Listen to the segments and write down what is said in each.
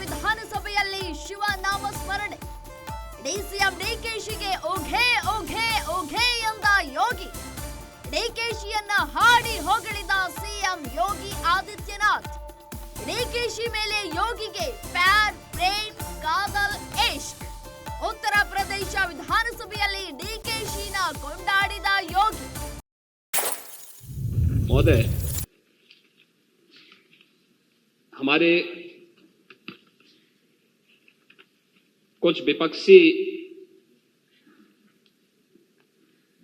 ವಿಧಾನಸಭೆಯಲ್ಲಿ ಶಿವನಾಮ ಸ್ಮರಣೆ ಡಿಸಿಎಂ ಡಿಕೆಶಿಗೆ ಓಘೆ ಓಘೆ ಓಘೆ ಎಂದ ಯೋಗಿ ಡಿಕೆಶಿಯನ್ನ ಹಾಡಿ ಹೊಗಳಿದ ಸಿಎಂ ಯೋಗಿ ಆದಿತ್ಯನಾಥ್ ಡಿಕೆಶಿ ಮೇಲೆ ಯೋಗಿಗೆ ಪ್ಯಾರ್ ಪ್ರೇಮ್ ಕಾದಲ್ ಇಶ್ಕ್ ಉತ್ತರ ಪ್ರದೇಶ ವಿಧಾನಸಭೆಯಲ್ಲಿ ಡಿಕೆಶಿನ ಕೊಂಡಾಡಿದ ಯೋಗಿ महोदय हमारे कुछ विपक्षी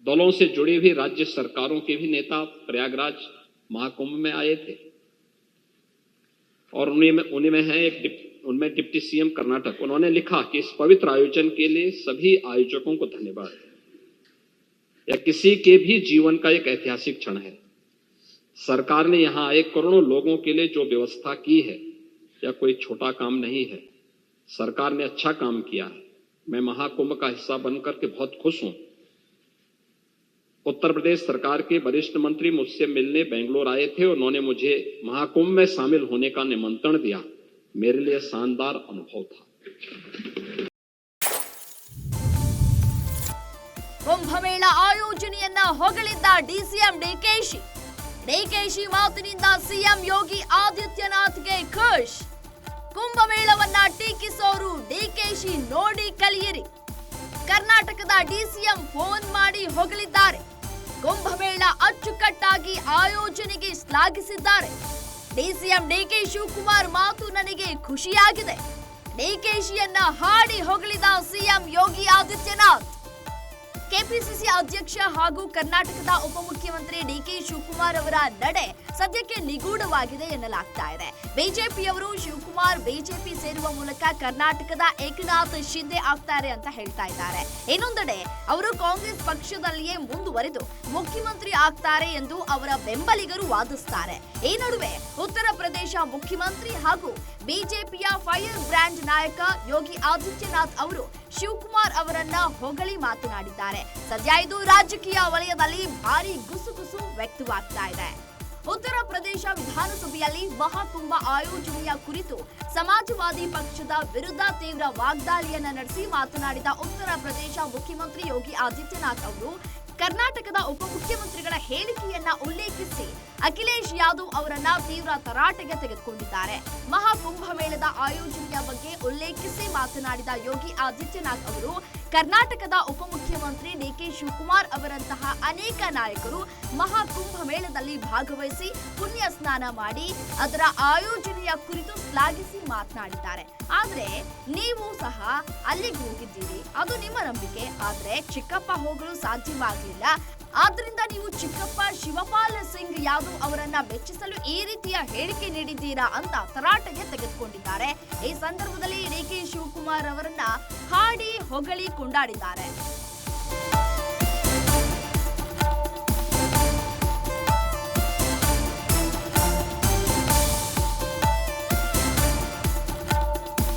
दलों से जुड़े हुई राज्य सरकारों के भी नेता प्रयागराज महाकुंभ में आए थे। और उन्हीं में में है एक डिप, उनमें डिप्टी सीएम कर्नाटक। उन्होंने लिखा कि इस पवित्र आयोजन के लिए सभी आयोजकों को धन्यवाद। या किसी के भी जीवन का एक ऐतिहासिक क्षण है। सरकार ने यहाँ आए करोड़ों लोगों के लिए जो व्यवस्था की है या कोई छोटा काम नहीं है। सरकार ने अच्छा काम किया है मैं महाकुंभ का हिस्सा बनकर के बहुत खुश हूं उत्तर प्रदेश सरकार के वरिष्ठ मंत्री मुझसे मिलने बेंगलोर आए थे उन्होंने मुझे महाकुंभ में शामिल होने का निमंत्रण दिया मेरे लिए शानदार अनुभव था ಕುಂಭಮೇಳ ಆಯೋಜನೆಯನ್ನ ಹೊಗಳಿದ್ದ ಡಿಸಿಎಂ ಡಿಕೆಶಿ ಡಿಕೆಶಿ ಮಾತಿನಿಂದ ಸಿಎಂ ಯೋಗಿ ಆದಿತ್ಯನಾಥ್ಗೆ ಖುಷ್ ಕುಂಭಮೇಳವನ್ನ ಟೀಕಿಸೋರು ಡಿಕೆಶಿ ನೋಡಿ ಕಲಿಯಿರಿ. ಕರ್ನಾಟಕದ ಡಿಸಿಎಂ ಫೋನ್ ಮಾಡಿ ಹೊಗಳಿದ್ದಾರೆ. ಕುಂಭಮೇಳ ಅಚ್ಚುಕಟ್ಟಾಗಿ ಆಯೋಜನೆಗೆ ಶ್ಲಾಘಿಸಿದ್ದಾರೆ. ಡಿಸಿಎಂ ಡಿಕೆ ಶಿವಕುಮಾರ್ ಮಾತು ನನಗೆ ಖುಷಿಯಾಗಿದೆ. ಡಿಕೆಶಿಯನ್ನ ಹಾಡಿ ಹೊಗಳಿದ ಸಿಎಂ ಯೋಗಿ ಆದಿತ್ಯನಾಥ್. ಕೆಪಿಸಿಸಿ ಅಧ್ಯಕ್ಷ ಹಾಗೂ ಕರ್ನಾಟಕದ ಉಪಮುಖ್ಯಮಂತ್ರಿ ಡಿಕೆ ಶಿವಕುಮಾರ್ ಅವರ ನಡೆ ಸದ್ಯಕ್ಕೆ ನಿಗೂಢವಾಗಿದೆ ಎನ್ನಲಾಗ್ತಾ ಇದೆ. ಬಿಜೆಪಿಯವರು ಶಿವಕುಮಾರ್ ಬಿಜೆಪಿ ಸೇರುವ ಮೂಲಕ ಕರ್ನಾಟಕದ ಏಕನಾಥ್ ಶಿಂದೆ ಆಗ್ತಾರೆ ಅಂತ ಹೇಳ್ತಾ ಇದ್ದಾರೆ. ಇನ್ನೊಂದೆಡೆ ಅವರು ಕಾಂಗ್ರೆಸ್ ಪಕ್ಷದಲ್ಲಿಯೇ ಮುಂದುವರೆದು ಮುಖ್ಯಮಂತ್ರಿ ಆಗ್ತಾರೆ ಎಂದು ಅವರ ಬೆಂಬಲಿಗರು ವಾದಿಸ್ತಾರೆ. ಈ ನಡುವೆ ಉತ್ತರ ಪ್ರದೇಶ ಮುಖ್ಯಮಂತ್ರಿ ಹಾಗೂ ಬಿಜೆಪಿಯ ಫೈರ್ ಬ್ರ್ಯಾಂಡ್ ನಾಯಕ ಯೋಗಿ ಆದಿತ್ಯನಾಥ್ ಅವರು ಶಿವಕುಮಾರ್ ಅವರನ್ನ ಹೊಗಳಿ ಮಾತನಾಡಿದ್ದಾರೆ. ಸದ್ಯ ಇದು ರಾಜಕೀಯ ವಲಯದಲ್ಲಿ ಭಾರಿ ಗುಸುಗುಸು ವ್ಯಕ್ತವಾಗ್ತಾ ಇದೆ. ಉತ್ತರ ಪ್ರದೇಶ ವಿಧಾನಸಭೆಯಲ್ಲಿ ಮಹಾಕುಂಭ ಆಯೋಜನೆಯ ಕುರಿತು ಸಮಾಜವಾದಿ ಪಕ್ಷದ ವಿರುದ್ಧ ತೀವ್ರ ವಾಗ್ದಾಳಿಯನ್ನ ನಡೆಸಿ ಮಾತನಾಡಿದ ಉತ್ತರ ಪ್ರದೇಶ ಮುಖ್ಯಮಂತ್ರಿ ಯೋಗಿ ಆದಿತ್ಯನಾಥ್ ಅವರು, ಕರ್ನಾಟಕದ ಉಪಮುಖ್ಯಮಂತ್ರಿಗಳ ಹೇಳಿಕೆಯನ್ನ ಉಲ್ಲೇಖಿಸಿ ಅಖಿಲೇಶ್ ಯಾದವ್ ಅವರನ್ನ ತೀವ್ರ ತರಾಟೆಗೆ ತೆಗೆದುಕೊಂಡಿದ್ದಾರೆ. ಮಹಾಕುಂಭ ಮೇಳದ ಆಯೋಜನೆಯ ಬಗ್ಗೆ ಉಲ್ಲೇಖಿಸಿ ಮಾತನಾಡಿದ ಯೋಗಿ ಆದಿತ್ಯನಾಥ್ ಅವರು ಕರ್ನಾಟಕದ ಉಪಮುಖ್ಯಮಂತ್ರಿ ಡಿ ಕೆ ಶಿವಕುಮಾರ್ ಅವರಂತಹ ಅನೇಕ ನಾಯಕರು ಮಹಾಕುಂಭ ಮೇಳದಲ್ಲಿ ಭಾಗವಹಿಸಿ ಪುಣ್ಯ ಸ್ನಾನ ಮಾಡಿ ಅದರ ಆಯೋಜನೆಯ ಕುರಿತು ಶ್ಲಾಘಿಸಿ ಮಾತನಾಡಿದ್ದಾರೆ. ಆದ್ರೆ ನೀವು ಸಹ ಅಲ್ಲಿಗೆ ಹೋಗಿದ್ದೀರಿ. ಅದು ನಿಮ್ಮ ನಂಬಿಕೆ. ಆದ್ರೆ ಚಿಕ್ಕಪ್ಪ ಹೋಗಲು ಸಾಧ್ಯವಾಗಲಿಲ್ಲ. ಆದ್ರಿಂದ ನೀವು ಚಿಕ್ಕಪ್ಪ ಶಿವಪಾಲ್ ಸಿಂಗ್ ಯಾದವ್ ಅವರನ್ನ ಮೆಚ್ಚಿಸಲು ಈ ರೀತಿಯ ಹೇಳಿಕೆ ನೀಡಿದ್ದೀರಾ ಅಂತ ತರಾಟೆಗೆ ತೆಗೆದುಕೊಂಡಿದ್ದಾರೆ. ಈ ಸಂದರ್ಭದಲ್ಲಿ ಡಿ ಕೆ ಶಿವಕುಮಾರ್ ಅವರನ್ನ ಹಾಡಿ ಹೊಗಳಿ ಕೊಂಡಾಡಿದ್ದಾರೆ